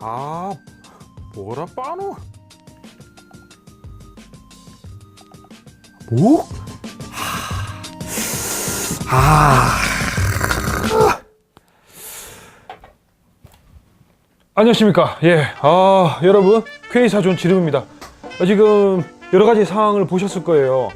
아 뭐라 빠노? 뭐? 아. 안녕하십니까. 예 아 여러분. 퀘이사존 지름입니다. 어, 지금 여러 가지 상황을 보셨을 거예요.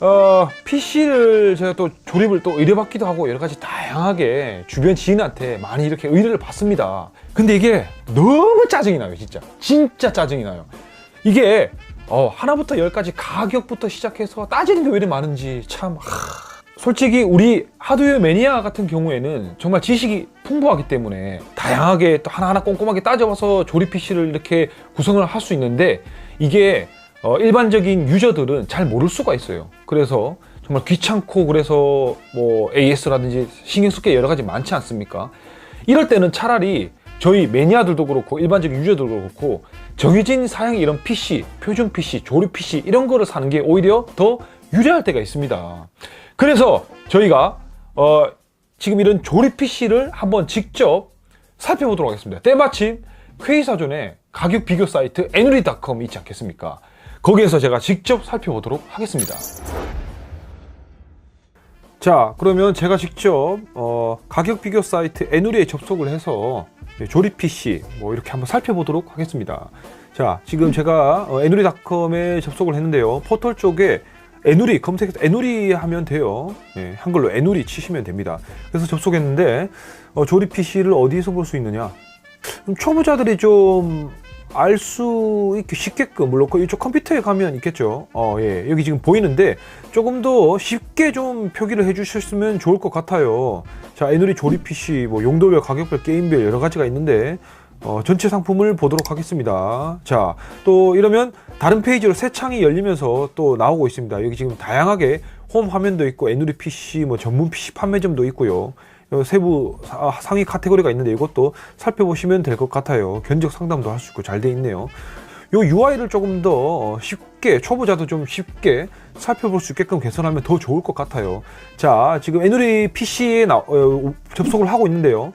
어, PC를 제가 또 조립을 또 의뢰받기도 하고 여러 가지 다 양하게 주변 지인한테 많이 이렇게 의뢰를 받습니다. 근데 이게 너무 짜증이 나요, 진짜. 진짜 짜증이 나요. 이게 어, 하나부터 열까지 가격부터 시작해서 따지는 게 왜 이렇게 많은지 참. 하... 솔직히 우리 하드웨어 매니아 같은 경우에는 정말 지식이 풍부하기 때문에 다양하게 또 하나하나 꼼꼼하게 따져봐서 조립 PC를 이렇게 구성을 할 수 있는데 이게 어, 일반적인 유저들은 잘 모를 수가 있어요. 그래서 정말 귀찮고 그래서 뭐 AS라든지 신경 쓸 게 여러 가지 많지 않습니까? 이럴 때는 차라리 저희 매니아들도 그렇고 일반적인 유저들도 그렇고 정해진 사양의 이런 PC, 표준 PC, 조립 PC 이런 거를 사는 게 오히려 더 유리할 때가 있습니다. 그래서 저희가 어, 지금 이런 조립 PC를 한번 직접 살펴보도록 하겠습니다. 때마침 퀘이사존의 가격 비교 사이트 에누리닷컴 있지 않겠습니까? 거기에서 제가 직접 살펴보도록 하겠습니다. 자, 그러면 제가 직접 어, 가격 비교 사이트 에누리에 접속을 해서 조립 PC 뭐 이렇게 한번 살펴보도록 하겠습니다. 자, 지금 제가 어, 에누리닷컴에 접속을 했는데요. 포털 쪽에 에누리 검색해서 에누리 하면 돼요. 예, 한글로 에누리 치시면 됩니다. 그래서 접속했는데 어, 조립 PC를 어디에서 볼 수 있느냐? 좀 초보자들이 좀 알 수 있게 쉽게끔 물론 그 이쪽 컴퓨터에 가면 있겠죠. 어, 예. 여기 지금 보이는데 조금 더 쉽게 좀 표기를 해주셨으면 좋을 것 같아요. 자, 에누리 조립 PC 뭐 용도별, 가격별, 게임별 여러 가지가 있는데 어, 전체 상품을 보도록 하겠습니다. 자, 또 이러면 다른 페이지로 새 창이 열리면서 또 나오고 있습니다. 여기 지금 다양하게 홈 화면도 있고 에누리 PC 뭐 전문 PC 판매점도 있고요. 어, 세부 사- 상위 카테고리가 있는데 이것도 살펴보시면 될 것 같아요. 견적 상담도 할 수 있고 잘 돼 있네요. 요 UI를 조금 더 어, 쉽게 초보자도 좀 쉽게 살펴볼 수 있게끔 개선하면 더 좋을 것 같아요. 자, 지금 에누리 PC에 나, 어, 접속을 하고 있는데요.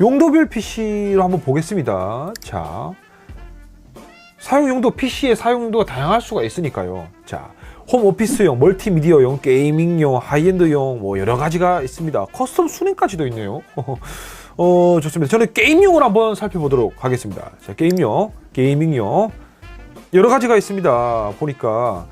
용도별 PC로 한번 보겠습니다. 자, 사용 용도 PC의 사용 용도가 다양할 수가 있으니까요. 자, 홈 오피스용, 멀티미디어용, 게이밍용, 하이엔드용 뭐 여러 가지가 있습니다. 커스텀 순행까지도 있네요. 어, 좋습니다. 저는 게임용을 한번 살펴보도록 하겠습니다. 자, 게임용, 게이밍용 여러 가지가 있습니다. 보니까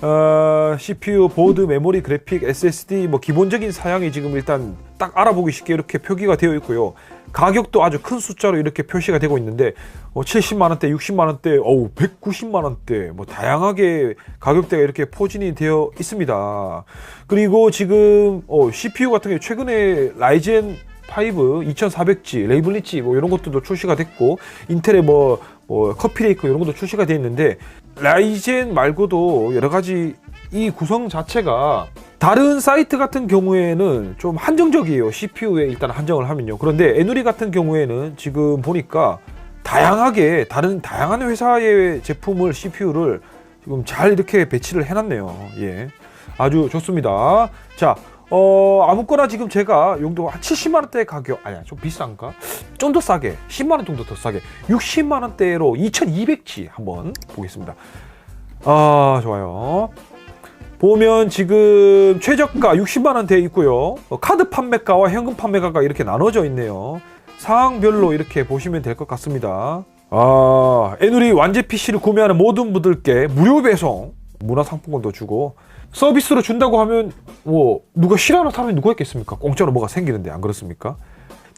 어, CPU, 보드, 메모리, 그래픽, SSD 뭐 기본적인 사양이 지금 일단 딱 알아보기 쉽게 이렇게 표기가 되어 있고요. 가격도 아주 큰 숫자로 이렇게 표시가 되고 있는데 어, 70만 원대, 60만 원대, 어우 190만 원대 뭐 다양하게 가격대가 이렇게 포진이 되어 있습니다. 그리고 지금 어, CPU 같은 경우 최근에 라이젠 5 2400G, 레이블리지 뭐 이런 것들도 출시가 됐고 인텔의 뭐, 뭐 커피레이크 이런 것도 출시가 되어 있는데 라이젠 말고도 여러 가지 이 구성 자체가 다른 사이트 같은 경우에는 좀 한정적이에요. CPU에 일단 한정을 하면요. 그런데 에누리 같은 경우에는 지금 보니까 다양하게 다른 다양한 회사의 제품을 CPU를 지금 잘 이렇게 배치를 해놨네요. 예, 아주 좋습니다. 자, 어 아무거나 지금 제가 용도 한 70만 원대 가격 아니야 좀 비싼가? 좀 더 싸게 10만 원 정도 더 싸게 60만 원대로 2200G 한번 보겠습니다. 아 좋아요. 보면 지금 최저가 60만 원대 있고요. 어, 카드 판매가와 현금 판매가가 이렇게 나눠져 있네요. 상황별로 이렇게 보시면 될 것 같습니다. 아, 에누리 완제 PC를 구매하는 모든 분들께 무료 배송, 문화상품권도 주고 서비스로 준다고 하면 뭐 누가 싫어하는 사람이 누가 있겠습니까? 공짜로 뭐가 생기는데 안 그렇습니까?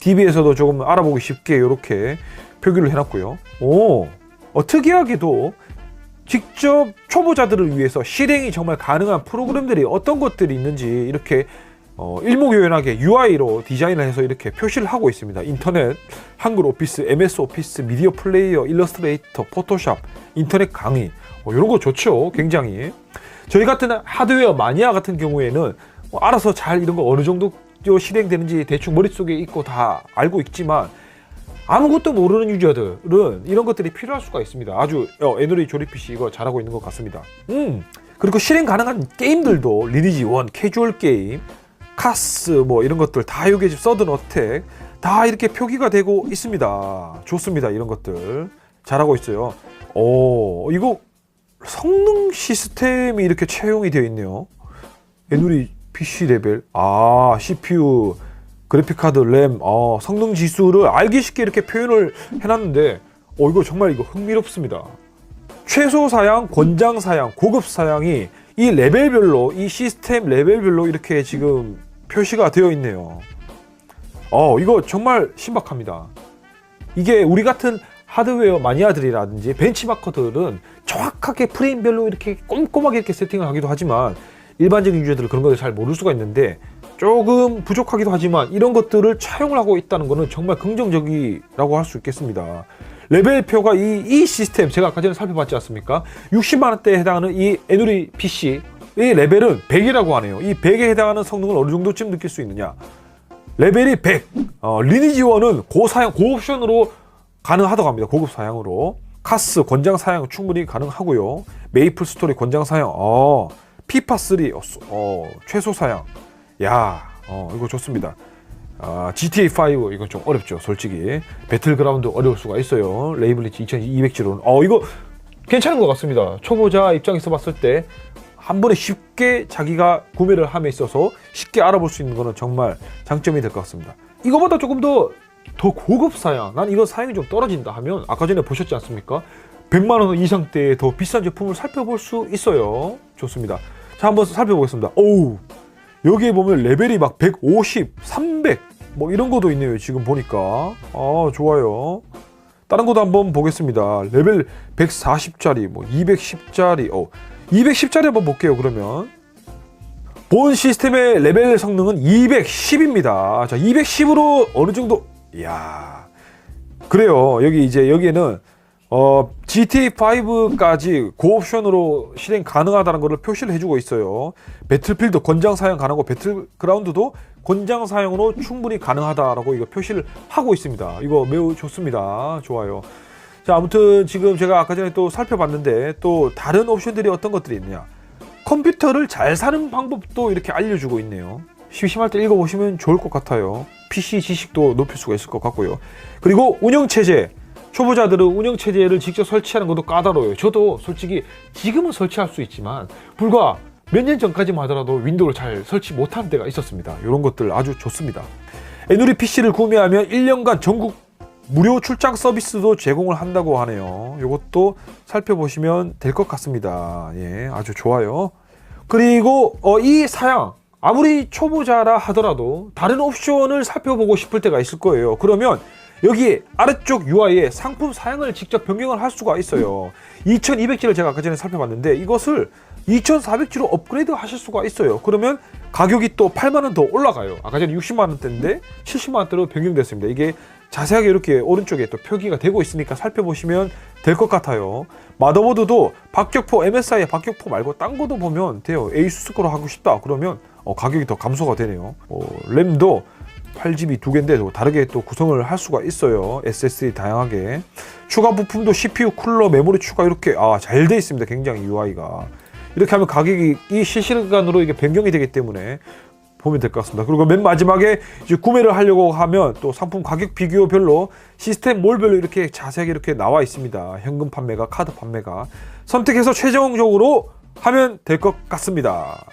DB에서도 조금 알아보기 쉽게 이렇게 표기를 해놨고요. 오, 어, 특이하게도 직접 초보자들을 위해서 실행이 정말 가능한 프로그램들이 어떤 것들이 있는지 이렇게 어, 일목요연하게 UI로 디자인을 해서 이렇게 표시를 하고 있습니다. 인터넷, 한글 오피스, MS 오피스, 미디어 플레이어, 일러스트레이터, 포토샵, 인터넷 강의 어, 이런 거 좋죠. 굉장히 저희 같은 하드웨어 마니아 같은 경우에는 뭐 알아서 잘 이런 거 어느 정도 실행되는지 대충 머릿속에 있고 다 알고 있지만 아무것도 모르는 유저들은 이런 것들이 필요할 수가 있습니다. 아주 어, 에너리 조립 PC 이거 잘하고 있는 것 같습니다. 음 그리고 실행 가능한 게임들도 리니지 1, 캐주얼 게임, 카스 뭐 이런 것들 다 여기 지금 서든 어택 다 이렇게 표기가 되고 있습니다. 좋습니다. 이런 것들 잘하고 있어요. 오 이거 성능 시스템이 이렇게 채용이 되어 있네요. 에누리 PC 레벨, 아 CPU, 그래픽 카드, 램, 어, 성능 지수를 알기 쉽게 이렇게 표현을 해놨는데, 어 이거 정말 이거 흥미롭습니다. 최소 사양, 권장 사양, 고급 사양이 이 레벨별로 이 시스템 레벨별로 이렇게 지금 표시가 되어 있네요. 어 이거 정말 신박합니다. 이게 우리 같은 하드웨어 마니아들이라든지 벤치마커들은 정확하게 프레임별로 이렇게 꼼꼼하게 이렇게 세팅을 하기도 하지만 일반적인 유저들은 그런 것을 잘 모를 수가 있는데 조금 부족하기도 하지만 이런 것들을 차용을 하고 있다는 것은 정말 긍정적이라고 할 수 있겠습니다. 레벨표가 이, 이 시스템 제가 아까 전에 살펴봤지 않습니까? 60만 원대에 해당하는 이 에누리 PC 이 레벨은 100이라고 하네요. 이 100에 해당하는 성능을 어느 정도쯤 느낄 수 있느냐? 레벨이 100. 어, 리니지 1은 고사양 고옵션으로 가능하다고 합니다. 고급 사양으로. 카스 권장 사양 충분히 가능하고요. 메이플 스토리 권장 사양. 어, 피파 3 어, 어, 최소 사양. 야, 어, 이거 좋습니다. 아, GTA 5 이건 좀 어렵죠, 솔직히. 배틀그라운드 어려울 수가 있어요. 레이블리치 2200G로는. 어, 이거 괜찮은 것 같습니다. 초보자 입장에서 봤을 때 한 번에 쉽게 자기가 구매를 함에 있어서 쉽게 알아볼 수 있는 거는 정말 장점이 될 것 같습니다. 이거보다 조금 더 더 고급 사양, 난 이거 사양이 좀 떨어진다 하면 아까 전에 보셨지 않습니까? 100만 원 이상대의 더 비싼 제품을 살펴볼 수 있어요. 좋습니다. 자, 한번 살펴보겠습니다. 오우, 여기에 보면 레벨이 막 150, 300, 뭐 이런 것도 있네요. 지금 보니까. 아, 좋아요. 다른 것도 한번 보겠습니다. 레벨 140짜리, 뭐 210짜리, 어, 210짜리 한번 볼게요. 그러면. 본 시스템의 레벨 성능은 210입니다. 자, 210으로 어느 정도, 이야. 그래요. 여기 이제 여기에는 어, GTA 5까지 고옵션으로 실행 가능하다는 것을 표시를 해주고 있어요. 배틀필드 권장 사용 가능하고 배틀그라운드도 권장 사용으로 충분히 가능하다라고 이거 표시를 하고 있습니다. 이거 매우 좋습니다. 좋아요. 자, 아무튼 지금 제가 아까 전에 또 살펴봤는데 또 다른 옵션들이 어떤 것들이 있느냐. 컴퓨터를 잘 사는 방법도 이렇게 알려주고 있네요. 심심할 때 읽어보시면 좋을 것 같아요. PC 지식도 높일 수가 있을 것 같고요. 그리고 운영체제. 초보자들은 운영체제를 직접 설치하는 것도 까다로워요. 저도 솔직히 지금은 설치할 수 있지만 불과 몇 년 전까지만 하더라도 윈도우를 잘 설치 못한 때가 있었습니다. 이런 것들 아주 좋습니다. 에누리 PC를 구매하면 1년간 전국 무료 출장 서비스도 제공을 한다고 하네요. 이것도 살펴보시면 될 것 같습니다. 예, 아주 좋아요. 그리고 어, 이 사양 아무리 초보자라 하더라도 다른 옵션을 살펴보고 싶을 때가 있을 거예요. 그러면 여기 아래쪽 UI에 상품 사양을 직접 변경을 할 수가 있어요. 2200G를 제가 아까 전에 살펴봤는데 이것을 2400G로 업그레이드 하실 수가 있어요. 그러면 가격이 또 8만원 더 올라가요. 아까 전에 60만원대인데 70만원대로 변경됐습니다. 이게 자세하게 이렇게 오른쪽에 또 표기가 되고 있으니까 살펴보시면 될 것 같아요. 마더보드도 박격포 MSI의 박격포 말고 딴 거도 보면 돼요. 에이수스 거로 하고 싶다. 그러면 어, 가격이 더 감소가 되네요. 어, 램도 8GB 두 개인데 다르게 또 구성을 할 수가 있어요. SSD 다양하게. 추가 부품도 CPU, 쿨러, 메모리 추가 이렇게 아, 잘 돼 있습니다. 굉장히 UI가. 이렇게 하면 가격이 이 실시간으로 이게 변경이 되기 때문에 보면 될 것 같습니다. 그리고 맨 마지막에 이제 구매를 하려고 하면 또 상품 가격 비교별로 시스템 몰별로 이렇게 자세하게 이렇게 나와 있습니다. 현금 판매가, 카드 판매가 선택해서 최종적으로 하면 될 것 같습니다.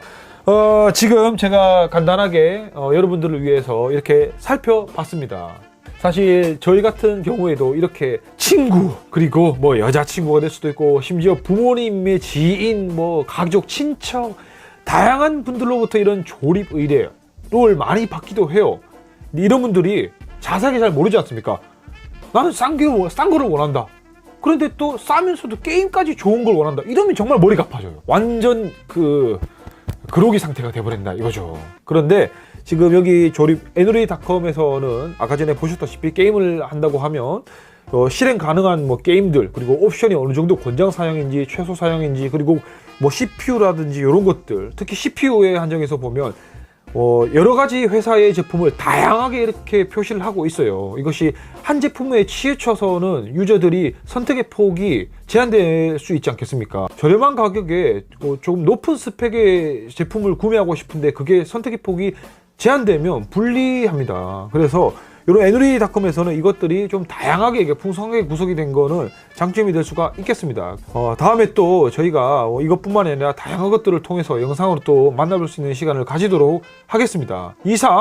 어, 지금 제가 간단하게 어, 여러분들을 위해서 이렇게 살펴봤습니다. 사실 저희 같은 경우에도 이렇게 친구 그리고 뭐 여자친구가 될 수도 있고 심지어 부모님의 지인 뭐 가족 친척 다양한 분들로부터 이런 조립 의뢰를 많이 받기도 해요. 이런 분들이 자세하게 잘 모르지 않습니까? 나는 싼, 게, 싼 거를 원한다. 그런데 또 싸면서도 게임까지 좋은 걸 원한다. 이러면 정말 머리가 아파져요. 완전 그 그로기 상태가 돼버린다 이거죠. 그런데 지금 여기 조립 에누리닷컴에서는 아까 전에 보셨다시피 게임을 한다고 하면 어, 실행 가능한 뭐 게임들 그리고 옵션이 어느 정도 권장 사양인지 최소 사양인지 그리고 뭐 CPU라든지 이런 것들 특히 CPU에 한정해서 보면 어, 여러 가지 회사의 제품을 다양하게 이렇게 표시를 하고 있어요. 이것이 한 제품에 치우쳐서는 유저들이 선택의 폭이 제한될 수 있지 않겠습니까? 저렴한 가격에 어, 조금 높은 스펙의 제품을 구매하고 싶은데 그게 선택의 폭이 제한되면 불리합니다. 그래서 이런 에누리닷컴에서는 이것들이 좀 다양하게 이게 풍성하게 구성이 된 거는 장점이 될 수가 있겠습니다. 어, 다음에 또 저희가 어, 이것뿐만 아니라 다양한 것들을 통해서 영상으로 또 만나볼 수 있는 시간을 가지도록 하겠습니다. 이상